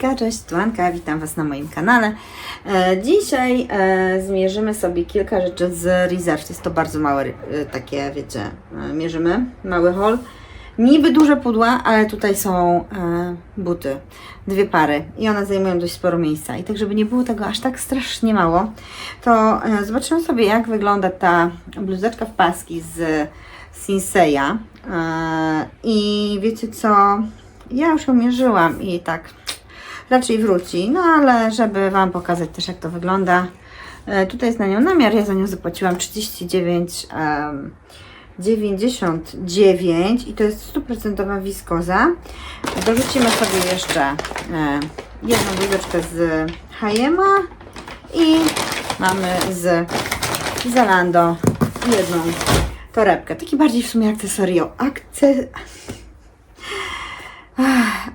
Hejka, cześć, Tuanka, witam Was na moim kanale. E, dzisiaj e, zmierzymy sobie kilka rzeczy z Reserve. Jest to bardzo małe, takie wiecie, e, mierzymy, mały haul. Niby duże pudła, ale tutaj są buty, dwie pary i one zajmują dość sporo miejsca. I tak, żeby nie było tego aż tak strasznie mało, to zobaczymy sobie, jak wygląda ta bluzeczka w paski z Sinseya. I wiecie co? Ja już ją mierzyłam i tak raczej wróci. No ale żeby Wam pokazać też jak to wygląda. E, tutaj jest na nią namiar. Ja za nią zapłaciłam 39 em, 99 i to jest stuprocentowa wiskoza. Dorzucimy sobie jeszcze e, jedną bluzeczkę z Hayema i mamy z Zalando jedną torebkę. Taki bardziej w sumie akcesorio. Akce...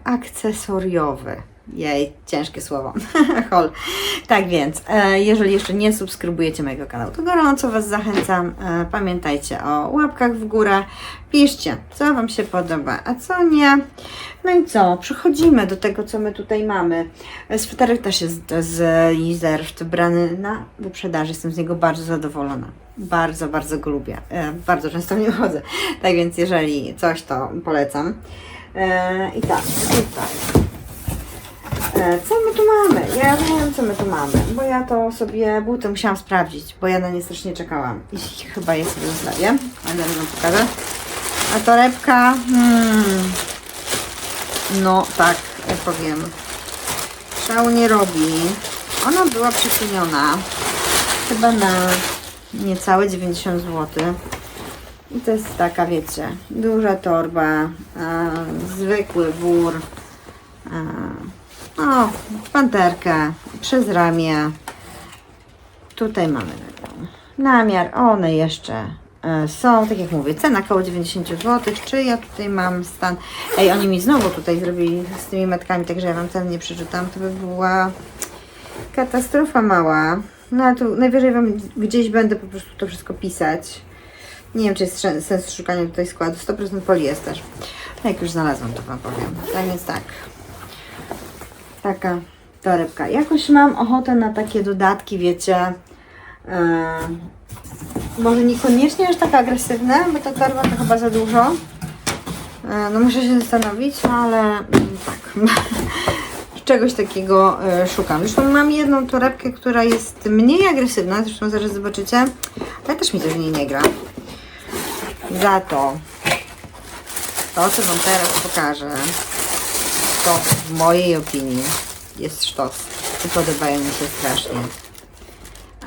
Akcesoriowy. Jej, ciężkie słowo. Hol. Tak więc, e, jeżeli jeszcze nie subskrybujecie mojego kanału, to gorąco Was zachęcam. E, pamiętajcie o łapkach w górę. Piszcie, co Wam się podoba, a co nie. No i co? Przechodzimy do tego, co my tutaj mamy. E, Sweterek też jest z Reserved, brany na wyprzedaży. Jestem z niego bardzo zadowolona. Bardzo, bardzo go lubię. Bardzo często w nim chodzę. Tak więc, jeżeli coś, to polecam. I tak, tutaj. E, Co my tu mamy? Ja wiem, co my tu mamy, bo ja to sobie buty musiałam sprawdzić, bo ja na nie strasznie czekałam. I chyba je sobie zostawię, ale zaraz wam pokażę. A torebka, hmm, no tak, jak powiem, szału nie robi. Ona była przeceniona chyba na niecałe 90 zł. I to jest taka, wiecie, duża torba, e, zwykły wór, e, o, panterkę przez ramię. Tutaj mamy namiar. One jeszcze e, są, tak jak mówię, cena około 90 zł. Czy ja tutaj mam stan? Ej, oni mi znowu tutaj zrobili z tymi metkami, także ja wam ten nie przeczytam. To by była katastrofa mała. No a tu najwyżej wam gdzieś będę po prostu to wszystko pisać. Nie wiem, czy jest sens szukania tutaj składu. 100% poliester. No jak już znalazłam, to wam powiem. Tak więc tak. Taka torebka. Jakoś mam ochotę na takie dodatki, wiecie. e, może niekoniecznie aż tak agresywne, bo ta torba to chyba za dużo. E, no muszę się zastanowić, ale mm, tak. Czegoś takiego e, szukam. Zresztą mam jedną torebkę, która jest mniej agresywna, zresztą zaraz zobaczycie, ale też mi to w niej nie gra. Za to to, co Wam teraz pokażę, to w mojej opinii jest sztos i podobają mi się strasznie.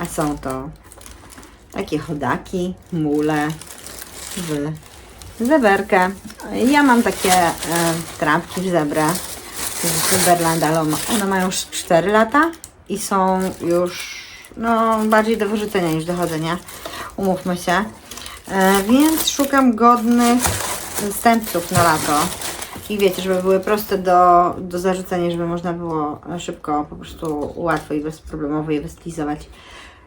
A są to takie chodaki, mule w zeberkę. Ja mam takie e, trampki w zebrę z Timberland, ale one- mają już 4 lata i są już no, bardziej do wyrzucenia niż do chodzenia. Umówmy się. E, więc szukam godnych zastępców na lato. I wiecie, żeby były proste do, do zarzucenia, żeby można było szybko, po prostu łatwo i bezproblemowo je wystylizować.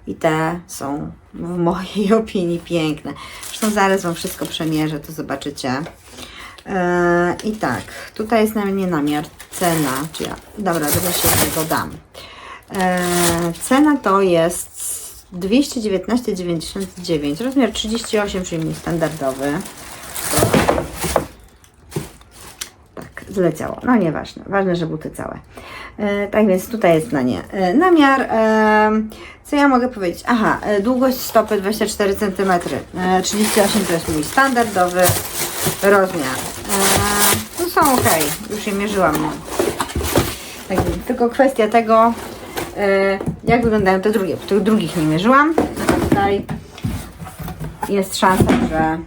I te są w mojej opinii piękne. Zresztą zaraz Wam wszystko przemierzę, to zobaczycie. E, I tak, tutaj jest na mnie namiar, cena, czy ja, dobra, dobra się tego dam. E, cena to jest 219,99, rozmiar 38, czyli mój standardowy. Tak, zleciało. No nieważne. Ważne, że buty całe. E, tak więc tutaj jest na nie e, namiar. E, co ja mogę powiedzieć? Aha, e, długość stopy 24 cm. E, 38 to jest mój standardowy rozmiar. E, no są ok, już je mierzyłam. Tak, tylko kwestia tego, e, jak wyglądają te drugie. Tych drugich nie mierzyłam. A tutaj jest szansa, że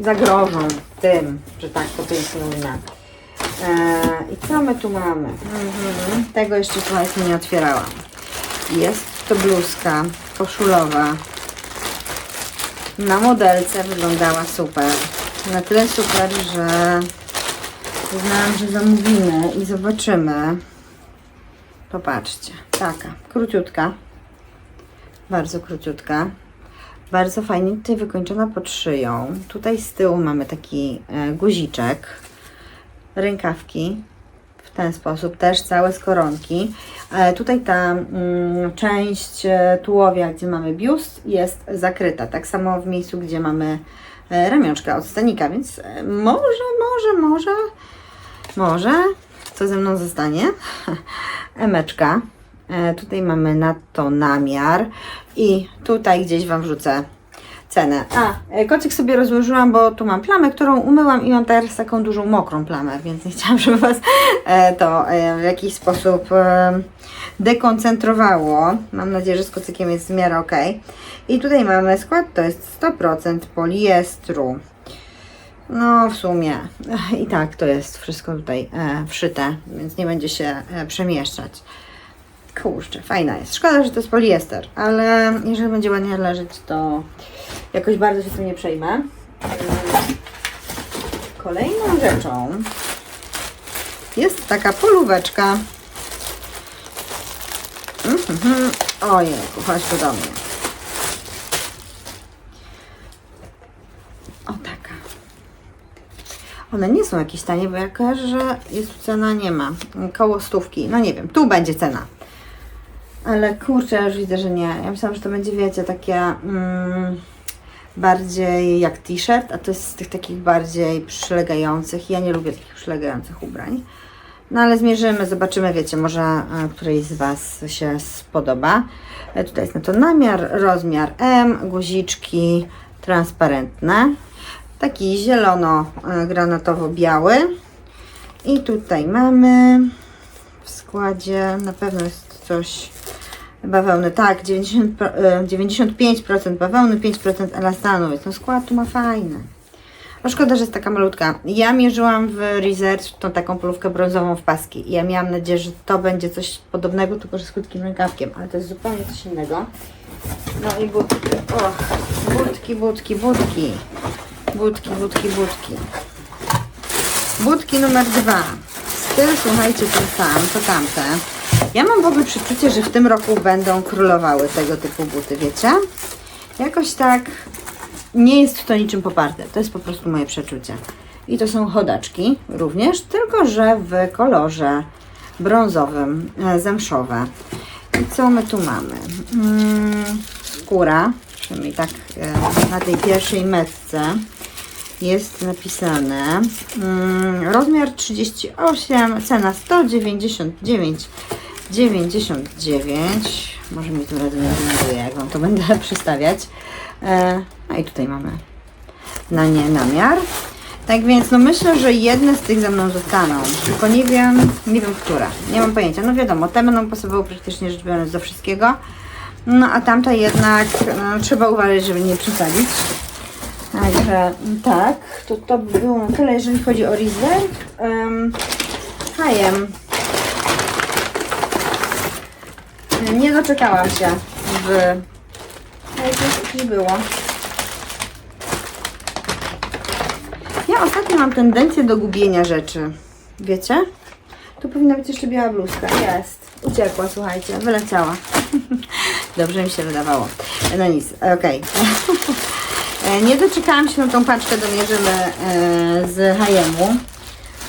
zagrożą tym, że tak to pięknie ujmę. Eee, I co my tu mamy? Mhm. Tego jeszcze słuchajcie nie otwierałam. Jest to bluzka koszulowa. Na modelce wyglądała super. Na tyle super, że uznałam, że zamówimy i zobaczymy. Popatrzcie, taka króciutka. Bardzo króciutka. Bardzo fajnie tutaj wykończona pod szyją. Tutaj z tyłu mamy taki e, guziczek. Rękawki w ten sposób, też całe z koronki. E, tutaj ta mm, część e, tułowia, gdzie mamy biust, jest zakryta. Tak samo w miejscu, gdzie mamy ramionczka od stanika, więc może, może, może, może, co ze mną zostanie? Emeczka. E, tutaj mamy na to namiar i tutaj gdzieś Wam wrzucę cenę. A, e, kocyk sobie rozłożyłam, bo tu mam plamę, którą umyłam i mam teraz taką dużą mokrą plamę, więc nie chciałam, żeby Was e, to w jakiś sposób dekoncentrowało. Mam nadzieję, że z kocykiem jest w miarę ok. I tutaj mamy skład, to jest 100% poliestru. No, w sumie i tak to jest wszystko tutaj wszyte, więc nie będzie się przemieszczać. Kurczę, fajna jest. Szkoda, że to jest poliester, ale jeżeli będzie ładnie leżeć, to jakoś bardzo się tym nie przejmę. Kolejną rzeczą jest taka polóweczka. Mhm. Ojejku, chodź do mnie. O taka. One nie są jakieś tanie, bo ja kojarzę, że jest tu cena, nie ma. Koło stówki. No nie wiem, tu będzie cena. Ale kurczę, ja już widzę, że nie. Ja myślałam, że to będzie, wiecie, takie mm, bardziej jak t-shirt, a to jest z tych takich bardziej przylegających. Ja nie lubię takich przylegających ubrań. No ale zmierzymy, zobaczymy, wiecie, może e, którejś z Was się spodoba. E, Tutaj jest na to namiar, rozmiar M, guziczki transparentne. Taki zielono-granatowo-biały. I tutaj mamy w składzie, na pewno jest coś bawełny, tak, 90, pro- e, 95% bawełny, 5% elastanu, więc no skład tu ma fajny. No szkoda, że jest taka malutka. Ja mierzyłam w Research tą taką polówkę brązową w paski i ja miałam nadzieję, że to będzie coś podobnego, tylko że z krótkim rękawkiem, ale to jest zupełnie coś innego. No i budki. Och, budki, budki, budki. Budki, budki, budki. Budki numer dwa. Styl, słuchajcie, ten sam, to tamte. Ja mam w ogóle przeczucie, że w tym roku będą królowały tego typu buty, wiecie? Jakoś tak nie jest to niczym poparte. To jest po prostu moje przeczucie. I to są chodaczki również, tylko że w kolorze brązowym, e, zamszowe. I co my tu mamy? Mm, skóra, przynajmniej tak e, na tej pierwszej metce jest napisane mm, rozmiar 38, cena 199 99 może mi tu razy nie denerwuje, jak Wam to będę przystawiać. E, no i tutaj mamy na nie namiar. Tak więc no myślę, że jedne z tych ze mną zostaną. Tylko nie wiem, nie wiem która nie mam pojęcia, no wiadomo, te będą pasowały praktycznie rzecz biorąc do wszystkiego. No a tamta jednak no, trzeba uważać, żeby nie przesadzić. Także tak, to, to by było tyle, jeżeli chodzi o Reserve. Um, Hajem. Nie doczekałam się w... To już było. Ja ostatnio mam tendencję do gubienia rzeczy. Wiecie? Tu powinna być jeszcze biała bluzka. Jest. Uciekła, słuchajcie. Wyleciała. Dobrze mi się wydawało. No nic, okej. E, Nie doczekałam się na tą paczkę, domierzymy e, z Hayemu,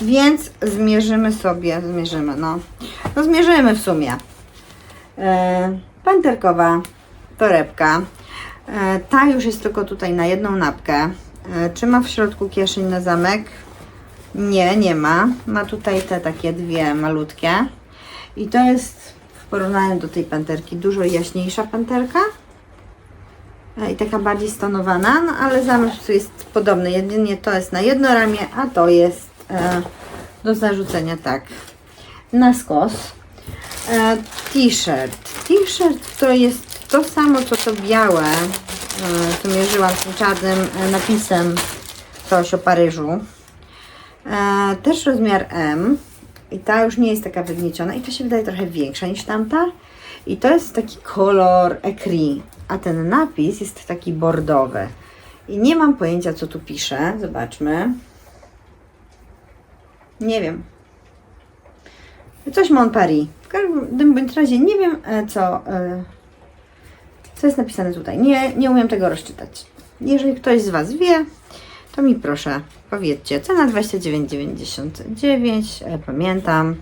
więc zmierzymy sobie, zmierzymy, no, no zmierzymy w sumie. E, Panterkowa torebka. E, Ta już jest tylko tutaj na jedną napkę. E, Czy ma w środku kieszeń na zamek? Nie, nie ma. Ma tutaj te takie dwie malutkie. I to jest w porównaniu do tej panterki dużo jaśniejsza panterka. I taka bardziej stonowana, no ale zamysł jest podobny. Jedynie to jest na jedno ramię, a to jest do zarzucenia tak na skos. E, T-shirt. T-shirt to jest to samo co to białe. E, tu mierzyłam tym czarnym e, napisem coś o Paryżu. E, też rozmiar M. I ta już nie jest taka wygnieciona i to się wydaje trochę większa niż tamta. I to jest taki kolor ecri, a ten napis jest taki bordowy. I nie mam pojęcia, co tu pisze. Zobaczmy. Nie wiem. Coś Mon Paris. W każdym bądź razie nie wiem, e, co, e, co jest napisane tutaj. Nie, nie umiem tego rozczytać. Jeżeli ktoś z Was wie, to mi proszę powiedzcie. Cena 29,99, e, pamiętam.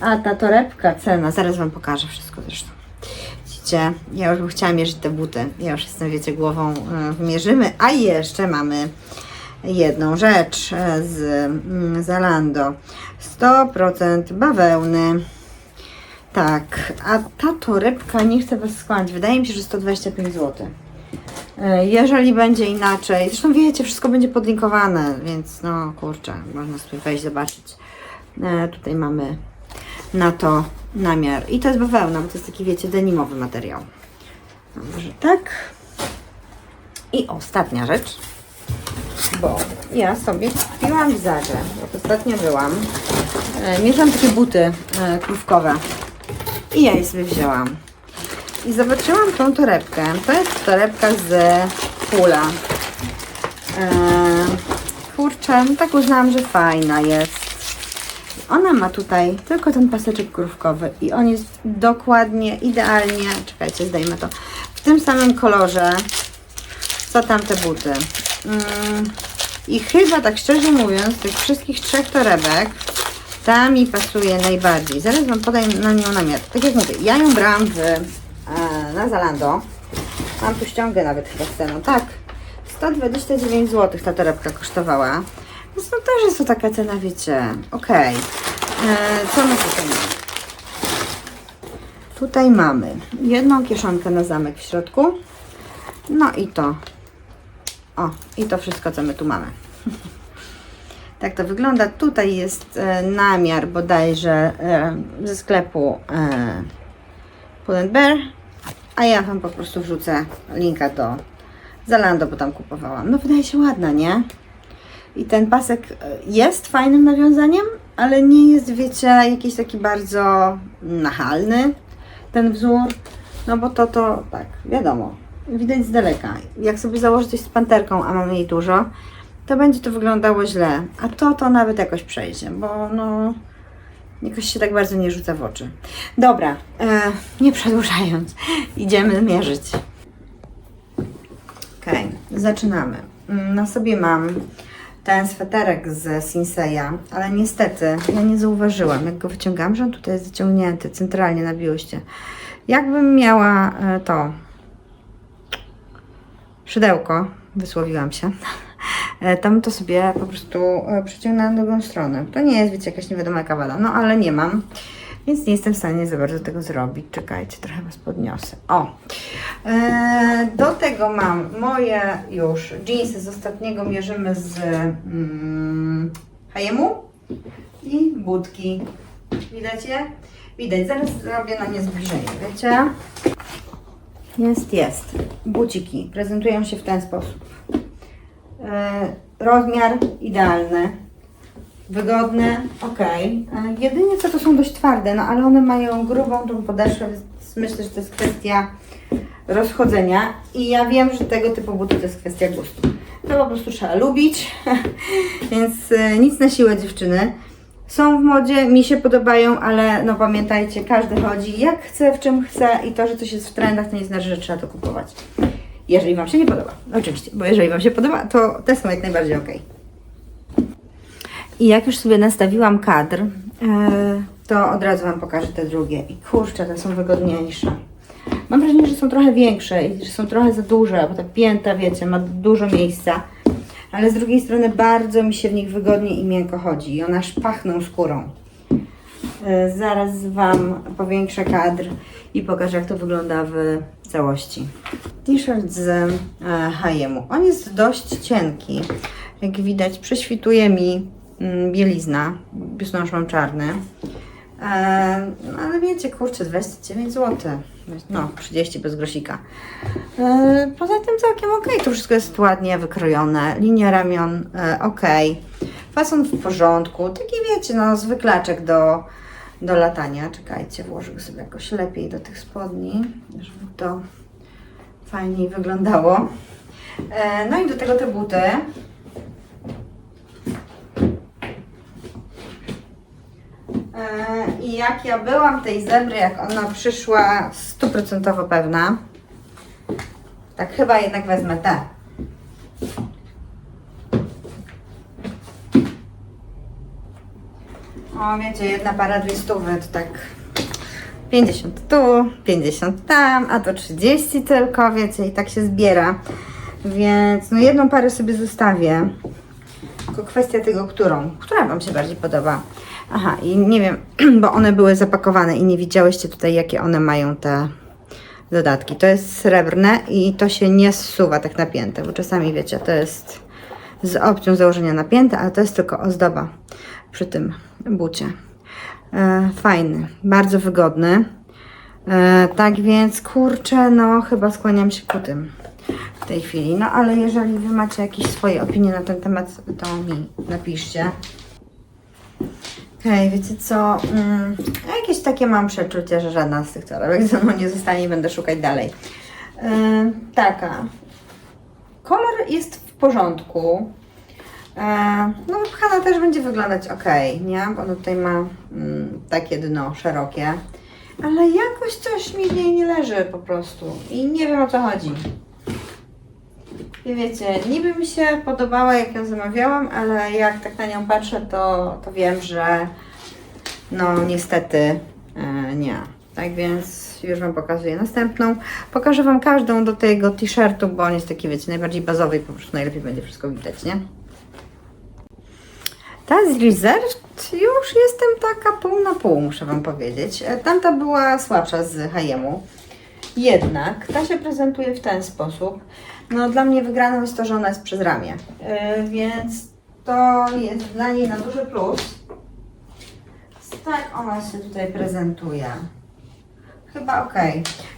A ta torebka, cena, zaraz Wam pokażę wszystko zresztą. Widzicie, ja już bym chciała mierzyć te buty. Ja już jestem, wiecie, głową wymierzymy. A jeszcze mamy jedną rzecz e, z mm, Zalando. 100% bawełny. Tak, a ta torebka, nie chcę Was skłamać, wydaje mi się, że 125 zł. E, Jeżeli będzie inaczej, zresztą wiecie, wszystko będzie podlinkowane, więc no kurczę, można sobie wejść, zobaczyć. E, tutaj mamy na to namiar. I to jest bawełna, bo to jest taki, wiecie, denimowy materiał. Dobrze, tak. I ostatnia rzecz, bo ja sobie kupiłam w Zarze, jak ostatnio byłam. E, mierzyłam takie buty e, krówkowe i ja je sobie wzięłam. I zobaczyłam tą torebkę. To jest torebka z Pula. Eee, kurczę, no tak uznałam, że fajna jest. Ona ma tutaj tylko ten paseczek krówkowy i on jest dokładnie, idealnie, czekajcie, zdejmę to, w tym samym kolorze, co tamte buty. Mm, I chyba, tak szczerze mówiąc, z tych wszystkich trzech torebek, ta mi pasuje najbardziej. Zaraz Wam podaj na nią namiar. Tak jak mówię, ja ją brałam w, e, na Zalando. Mam tu ściągę nawet chyba z ceną. Tak, 129 zł ta torebka kosztowała. Więc no też jest to taka cena, wiecie, okej. E, Co my tutaj mamy? Tutaj mamy jedną kieszonkę na zamek w środku. No i to. O, i to wszystko, co my tu mamy. Tak to wygląda. Tutaj jest e, namiar bodajże e, ze sklepu e, Pull Bear, a ja Wam po prostu wrzucę linka do Zalando, bo tam kupowałam. No wydaje się ładna, nie? I ten pasek e, jest fajnym nawiązaniem, ale nie jest, wiecie, jakiś taki bardzo nachalny ten wzór. No bo to, to tak, wiadomo, widać z daleka. Jak sobie założę coś z panterką, a mamy jej dużo, to będzie to wyglądało źle. A to, to nawet jakoś przejdzie, bo no jakoś się tak bardzo nie rzuca w oczy. Dobra, e, nie przedłużając, idziemy mierzyć. Okej, zaczynamy. Mm, Na sobie mam ten sweterek z Sinseya, ale niestety ja nie zauważyłam, jak go wyciągam, że on tutaj jest zaciągnięty centralnie na biuście. Jakbym miała e, to szydełko, wysłowiłam się, e, tam to sobie po prostu e, przeciągnęłam na drugą stronę. To nie jest, wiecie, jakaś nie wada, no ale nie mam, więc nie jestem w stanie za bardzo tego zrobić. Czekajcie, trochę Was podniosę. O! E, do tego mam moje już jeansy z ostatniego mierzymy z mm, H&M i budki. Widać je? Widać, zaraz zrobię na nie zbliżenie, wiecie? Jest, jest. Buciki prezentują się w ten sposób. E, rozmiar idealny, wygodne, ok. E, jedynie co to są dość twarde, no ale one mają grubą tą podeszwę, więc myślę, że to jest kwestia rozchodzenia i ja wiem, że tego typu buty to jest kwestia gustu. To po prostu trzeba lubić, więc e, nic na siłę dziewczyny. Są w modzie, mi się podobają, ale no pamiętajcie, każdy chodzi jak chce, w czym chce i to, że coś jest w trendach, to nie znaczy, że trzeba to kupować. Jeżeli Wam się nie podoba, oczywiście, bo jeżeli Wam się podoba, to te są jak najbardziej ok. I jak już sobie nastawiłam kadr, e, to od razu Wam pokażę te drugie. I kurczę, te są wygodniejsze. Mam wrażenie, że są trochę większe i że są trochę za duże, bo ta pięta, wiecie, ma dużo miejsca. Ale z drugiej strony bardzo mi się w nich wygodnie i miękko chodzi. I one aż pachną skórą. E, Zaraz Wam powiększę kadr i pokażę, jak to wygląda w całości. T-shirt z H&M. On jest dość cienki. Jak widać, prześwituje mi mm, bielizna. Biustonosz mam czarny. No ale wiecie, kurczę, 29 zł. No, 30 bez grosika. E, poza tym całkiem ok. To wszystko jest ładnie wykrojone. Linia ramion e, ok. Fason w porządku. Taki wiecie, no zwyklaczek do, do latania. Czekajcie, włożę sobie jakoś lepiej do tych spodni, żeby to fajniej wyglądało. E, no i do tego te buty. E, I jak ja byłam tej zebry, jak ona przyszła stuprocentowo pewna, tak chyba jednak wezmę tę. O, wiecie, jedna para dwie stówy, to tak 50 tu, 50 tam, a to 30 tylko, wiecie, i tak się zbiera. Więc no jedną parę sobie zostawię. Tylko kwestia tego, którą, która Wam się bardziej podoba. Aha, i nie wiem, bo one były zapakowane i nie widziałyście tutaj, jakie one mają te dodatki. To jest srebrne i to się nie zsuwa tak napięte, bo czasami wiecie, to jest z opcją założenia napięte, ale to jest tylko ozdoba przy tym bucie. E, fajny, bardzo wygodny. E, tak więc kurczę, no chyba skłaniam się ku tym w tej chwili. No ale jeżeli Wy macie jakieś swoje opinie na ten temat, to mi napiszcie. Okej, wiecie co? Mm, jakieś takie mam przeczucie, że żadna z tych torebek ze mną nie zostanie i będę szukać dalej. Yy, taka. Kolor jest w porządku. Yy, no, wypchana też będzie wyglądać ok, nie? Bo tutaj ma mm, takie dno szerokie. Ale jakoś coś mi w niej nie leży po prostu. I nie wiem o co chodzi. I wiecie, niby mi się podobała jak ją zamawiałam, ale jak tak na nią patrzę, to, to wiem, że no niestety e, nie. Tak więc już Wam pokazuję następną. Pokażę Wam każdą do tego t-shirtu, bo on jest taki, wiecie, najbardziej bazowy i po prostu najlepiej będzie wszystko widać, nie? Ta z Reserved już jestem taka pół na pół, muszę Wam powiedzieć. E, Tamta była słabsza z H&M-u. Jednak ta się prezentuje w ten sposób. No dla mnie wygraną jest to, że ona jest przez ramię. Yy, więc to jest dla niej na duży plus. Tak ona się tutaj prezentuje. Chyba ok.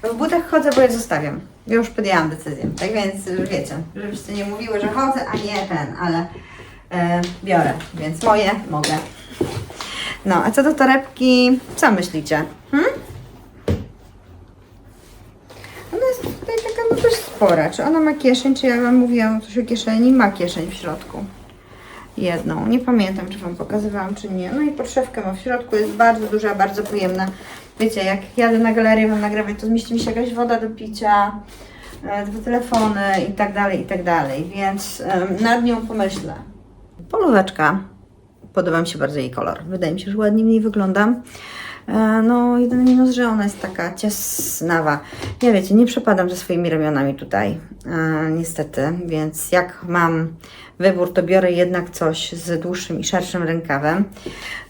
W butach chodzę, bo je zostawiam. Już podjęłam decyzję. Tak więc wiecie, żebyście nie mówiły, że chodzę, a nie ten, ale e, biorę. Więc moje mogę. No, a co do torebki, co myślicie? Hmm? Ona jest tutaj taka no dość spora. Czy ona ma kieszeń? Czy ja Wam mówiłam coś o kieszeni? Ma kieszeń w środku. Jedną. Nie pamiętam, czy Wam pokazywałam, czy nie. No i podszewkę ma w środku. Jest bardzo duża, bardzo przyjemna. Wiecie, jak jadę na galerię, mam nagrywać, to zmieści mi się jakaś woda do picia, e, dwa telefony i tak dalej, i tak dalej. Więc em, nad nią pomyślę. Polóweczka. Podoba mi się bardzo jej kolor. Wydaje mi się, że ładnie w niej wyglądam. E, No, jedyny minus, że ona jest taka ciasnawa. Ja wiecie, nie przepadam ze swoimi ramionami tutaj, e, niestety, więc jak mam wybór, to biorę jednak coś z dłuższym i szerszym rękawem.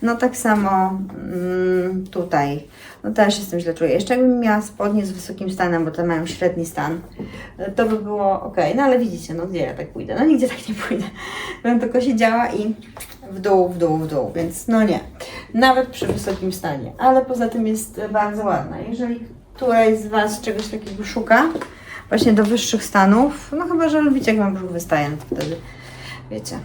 No tak samo mm, tutaj, no też jestem źle czuję. Jeszcze jakbym miała spodnie z wysokim stanem, bo te mają średni stan, to by było ok. No ale widzicie, no gdzie ja tak pójdę? No nigdzie tak nie pójdę. Będę tylko siedziała i w dół, w dół, w dół, więc no nie. Nawet przy wysokim stanie, ale poza tym jest bardzo ładna. Jeżeli któraś z Was czegoś takiego szuka, właśnie do wyższych stanów, no chyba, że lubicie jak Wam brzuch wystaje, no to wtedy wiecie,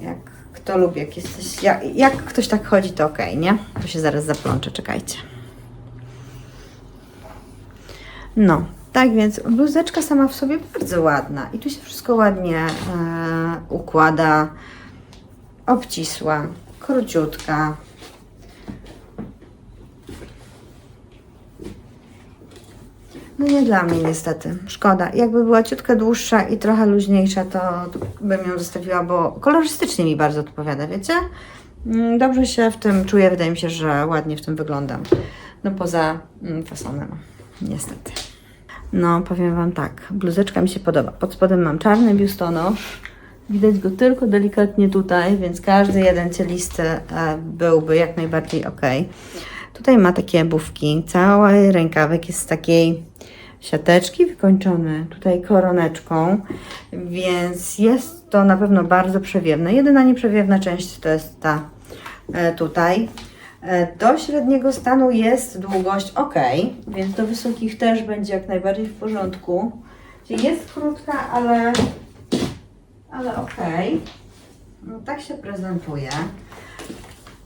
jak kto lubi, jak jesteś, jak, jak ktoś tak chodzi, to okej, nie? To się zaraz zaplączę, czekajcie. No, tak więc bluzeczka sama w sobie bardzo ładna i tu się wszystko ładnie e, układa, obcisła, króciutka. No nie dla mnie niestety, szkoda. Jakby była ciutkę dłuższa i trochę luźniejsza, to, bym ją zostawiła, bo kolorystycznie mi bardzo odpowiada, wiecie? Mm, Dobrze się w tym czuję, wydaje mi się, że ładnie w tym wyglądam. No poza mm, fasonem, niestety. No, powiem Wam tak, bluzeczka mi się podoba. Pod spodem mam czarny biustonosz. Widać go tylko delikatnie tutaj, więc każdy jeden cielisty e, byłby jak najbardziej ok. Tutaj ma takie bufki. Cały rękawek jest z takiej siateczki wykończony tutaj koroneczką, więc jest to na pewno bardzo przewiewne. Jedyna nieprzewiewna część to jest ta e, tutaj. E, Do średniego stanu jest długość ok, więc do wysokich też będzie jak najbardziej w porządku. Jest krótka, ale, ale ok. No tak się prezentuje.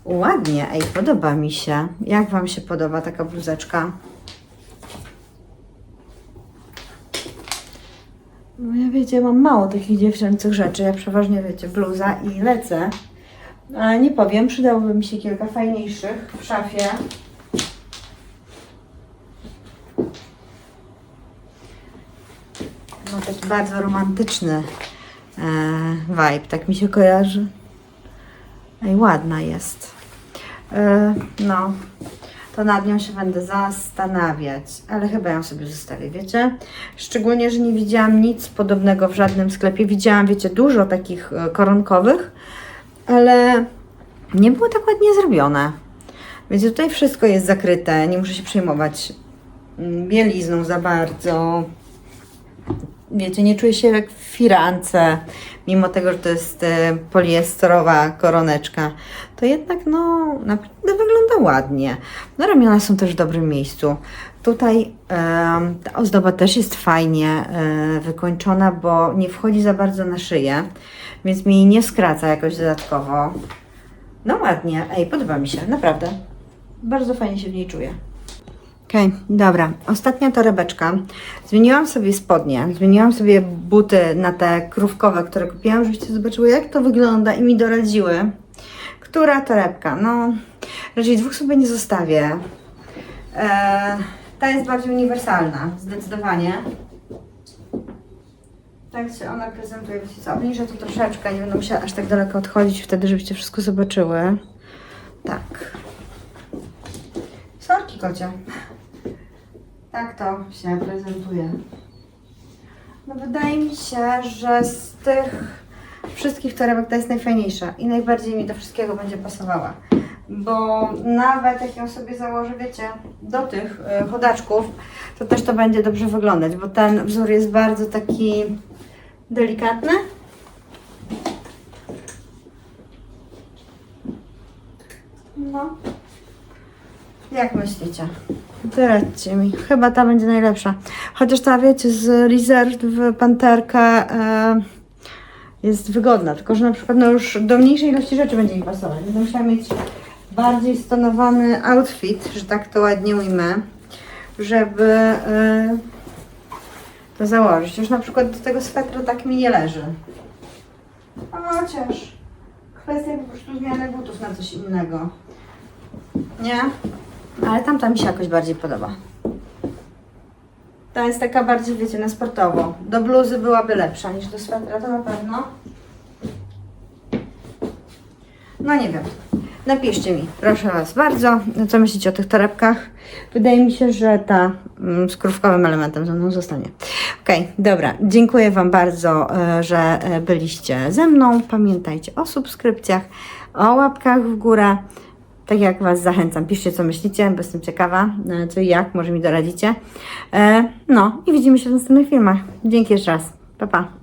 Ładnie, ej, podoba mi się. Jak Wam się podoba taka bluzeczka? No ja wiecie, mam mało takich dziewczęcych rzeczy. Ja przeważnie, wiecie, bluza i lecę. Ale nie powiem, przydałoby mi się kilka fajniejszych w szafie. Ma taki bardzo romantyczny e, vibe, tak mi się kojarzy. Ej, ładna jest. e, no, to nad nią się będę zastanawiać, ale chyba ją sobie zostawię, wiecie? Szczególnie, że nie widziałam nic podobnego w żadnym sklepie. Widziałam, wiecie, dużo takich e, koronkowych, ale nie było tak ładnie zrobione. Więc tutaj wszystko jest zakryte, nie muszę się przejmować mm, bielizną za bardzo. Wiecie, nie czuję się jak w firance, mimo tego, że to jest e, poliesterowa koroneczka. To jednak, no, naprawdę wygląda ładnie. No, ramiona są też w dobrym miejscu. Tutaj em, ta ozdoba też jest fajnie e, wykończona, bo nie wchodzi za bardzo na szyję, więc mi nie skraca jakoś dodatkowo. No ładnie, ej, podoba mi się, naprawdę. Bardzo fajnie się w niej czuję. Okej, dobra. Ostatnia torebeczka. Zmieniłam sobie spodnie, zmieniłam sobie buty na te krówkowe, które kupiłam, żebyście zobaczyły jak to wygląda i mi doradziły. Która torebka? No, raczej dwóch sobie nie zostawię. Eee, ta jest bardziej uniwersalna, zdecydowanie. Tak się ona prezentuje. Wiecie co, obniżę to troszeczkę, nie będę musiała aż tak daleko odchodzić wtedy, żebyście wszystko zobaczyły. Tak. Sorki kocie. Tak to się prezentuje. No wydaje mi się, że z tych wszystkich torebek ta jest najfajniejsza i najbardziej mi do wszystkiego będzie pasowała. Bo nawet jak ją sobie założę, wiecie, do tych e, chodaczków, to też to będzie dobrze wyglądać, bo ten wzór jest bardzo taki delikatny. No. Jak myślicie? Doradźcie mi. Chyba ta będzie najlepsza. Chociaż ta, wiecie, z Lizard w panterkę e, jest wygodna. Tylko, że na przykład no już do mniejszej ilości rzeczy będzie mi pasować. Będę musiała mieć bardziej stonowany outfit, że tak to ładnie ujmę, żeby e, to założyć. Już na przykład do tego swetra tak mi nie leży. A chociaż kwestia po prostu zmiany butów na coś innego. Nie? Ale tamta mi się jakoś bardziej podoba. Ta jest taka bardziej, wiecie, na sportowo. Do bluzy byłaby lepsza niż do swetra, to na pewno. No nie wiem. Napiszcie mi, proszę Was bardzo, co myślicie o tych torebkach. Wydaje mi się, że ta mm, z elementem ze mną zostanie. Okej, dobra. Dziękuję Wam bardzo, e, że e, byliście ze mną. Pamiętajcie o subskrypcjach, o łapkach w górę. Tak jak Was zachęcam, piszcie co myślicie, bo jestem ciekawa, co i jak, może mi doradzicie. E, No i widzimy się w następnych filmach. Dzięki jeszcze raz. Pa, pa.